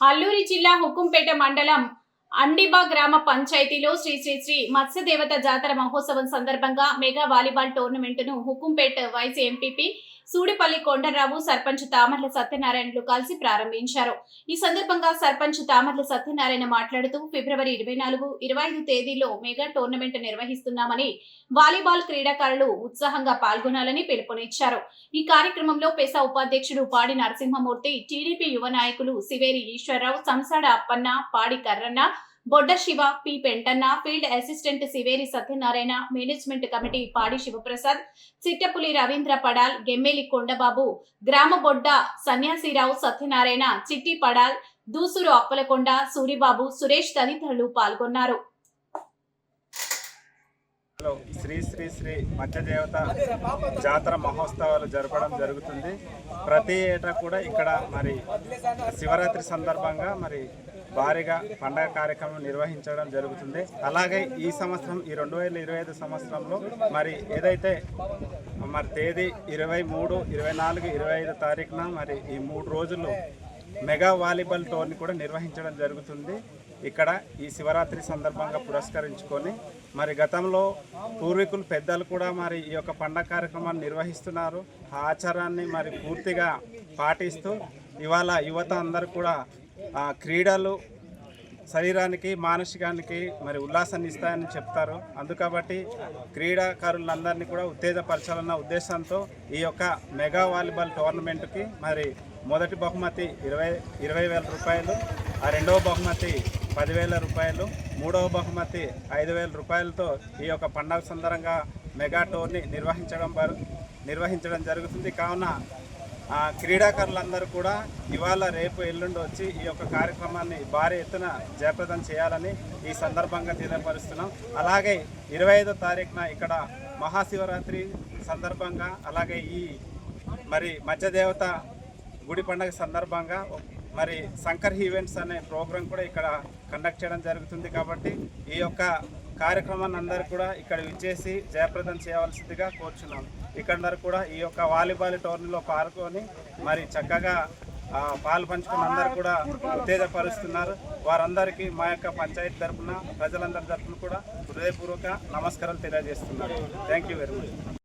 అల్లూరి జిల్లా హుకుంపేట మండలం అండిబా గ్రామ పంచాయతీలో శ్రీ శ్రీ శ్రీ మత్స్యదేవత జాతర మహోత్సవం సందర్భంగా మెగా వాలీబాల్ టోర్నమెంటును హుకుంపేట వైస్ ఎంపీపీ సూడిపల్లి కొండరావు సర్పంచ్ తామర్ల సత్యనారాయణలు కలిసి ప్రారంభించారు. ఈ సందర్భంగా సర్పంచ్ తామర్ల సత్యనారాయణ మాట్లాడుతూ ఫిబ్రవరి ఇరవై నాలుగు ఇరవై ఐదు తేదీలో మెగా టోర్నమెంట్ నిర్వహిస్తున్నామని వాలీబాల్ క్రీడాకారులు ఉత్సాహంగా పాల్గొనాలని పిలుపునిచ్చారు. ఈ కార్యక్రమంలో పెసా ఉపాధ్యక్షుడు పాడి నరసింహమూర్తి టీడీపీ యువ నాయకులు Siveri Eswararao Samsada Appanna Padi Karranna Bodda Siva P. Pentanna field assistant Siveri Satyanarayana management committee Padi Sivaprasad Chittapuli Ravindra Padal గెమ్మేలి Kondababu గ్రామ బొడ్డ సన్యాసిరావు సత్యనారాయణ చిట్టి పడాల్ దూసురు అప్పలకొండ సూరిబాబు సురేష్ తదితరులు పాల్గొన్నారు. శ్రీ శ్రీ శ్రీ మధ్యదేవత జాతర మహోత్సవాలు జరపడం జరుగుతుంది. ప్రతి ఏటా కూడా ఇక్కడ మరి శివరాత్రి సందర్భంగా మరి భారీగా పండగ కార్యక్రమం నిర్వహించడం జరుగుతుంది. అలాగే ఈ సంవత్సరం ఈ రెండు వేల ఇరవై ఐదు సంవత్సరంలో మరి ఏదైతే మరి తేదీ ఇరవై మూడు ఇరవై నాలుగు ఇరవై ఐదు తారీఖున మరి ఈ మూడు రోజులు మెగా వాలీబాల్ టోర్ని కూడా నిర్వహించడం జరుగుతుంది. ఇక్కడ ఈ శివరాత్రి సందర్భంగా పురస్కరించుకొని మరి గతంలో పూర్వీకులు పెద్దలు కూడా మరి ఈ యొక్క పండగ కార్యక్రమాన్ని నిర్వహిస్తున్నారు. ఆ ఆచారాన్ని మరి పూర్తిగా పాటిస్తూ ఇవాళ యువత అందరూ కూడా క్రీడలు శరీరానికి మానసికానికి మరి ఉల్లాసాన్ని ఇస్తాయని చెప్తారు. అందుకబట్టి క్రీడాకారులందరినీ కూడా ఉత్తేజపరచాలన్న ఉద్దేశంతో ఈ యొక్క మెగా వాలీబాల్ టోర్నమెంట్కి మరి మొదటి బహుమతి ఇరవై ఇరవై వేల రూపాయలు ఆ రెండవ బహుమతి పదివేల రూపాయలు మూడవ బహుమతి ఐదు వేల రూపాయలతో ఈ యొక్క పండగ సందర్భంగా మెగా టోర్ని నిర్వహించడం నిర్వహించడం జరుగుతుంది. కావున క్రీడాకారులందరూ కూడా ఇవాళ రేపు ఎల్లుండి వచ్చి ఈ యొక్క కార్యక్రమాన్ని భారీ ఎత్తున జయప్రదం చేయాలని ఈ సందర్భంగా తెలియపరుస్తున్నాం. అలాగే ఇరవై ఐదో తారీఖున ఇక్కడ మహాశివరాత్రి సందర్భంగా అలాగే ఈ మరి మధ్యదేవత గుడి పండగ సందర్భంగా మరి శంకర్ ఈవెంట్స్ అనే ప్రోగ్రాం కూడా ఇక్కడ కండక్ట్ చేయడం జరుగుతుంది కాబట్టి ఈ యొక్క కార్యక్రమాన్ని అందరూ కూడా ఇక్కడ విచ్చేసి జయప్రదం చేయవలసిందిగా కోరుచున్నాను ఇక్కడందరూ కూడా ఈ యొక్క వాలీబాల్ టోర్నీలో పాల్గొని మరి చక్కగా పాలు పంచుకుని అందరూ కూడా ఉత్తేజపరుస్తున్నారు. వారందరికీ మా యొక్క పంచాయతీ తరఫున ప్రజలందరి తరఫున కూడా హృదయపూర్వక నమస్కారాలు తెలియజేస్తున్నారు థ్యాంక్ యూ వెరీ మచ్